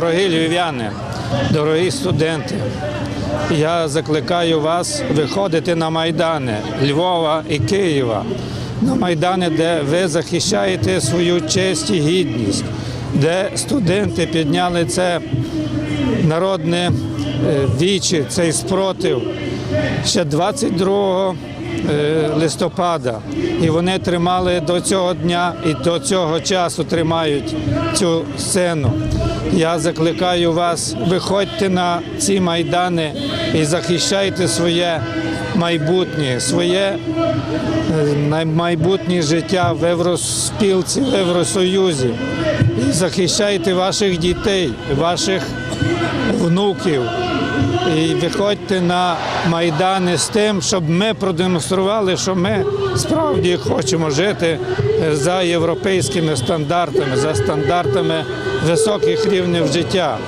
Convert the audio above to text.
Дорогі львів'яни, дорогі студенти, я закликаю вас виходити на майдани Львова і Києва, на майдани, де ви захищаєте свою честь і гідність, де студенти підняли це народне е, вічі, цей спротив. Ще 22 е, листопада. І вони тримали до цього дня і до цього часу тримають цю сцену. Я закликаю вас, виходьте на ці майдани і захищайте своє майбутнє, своє е, майбутнє життя в Євроспілці, в Євросоюзі. Захищайте ваших дітей, ваших внуків. Виходьте на майдани з тим, щоб ми продемонстрували, що ми справді хочемо жити за європейськими стандартами, за стандартами високих рівнів життя.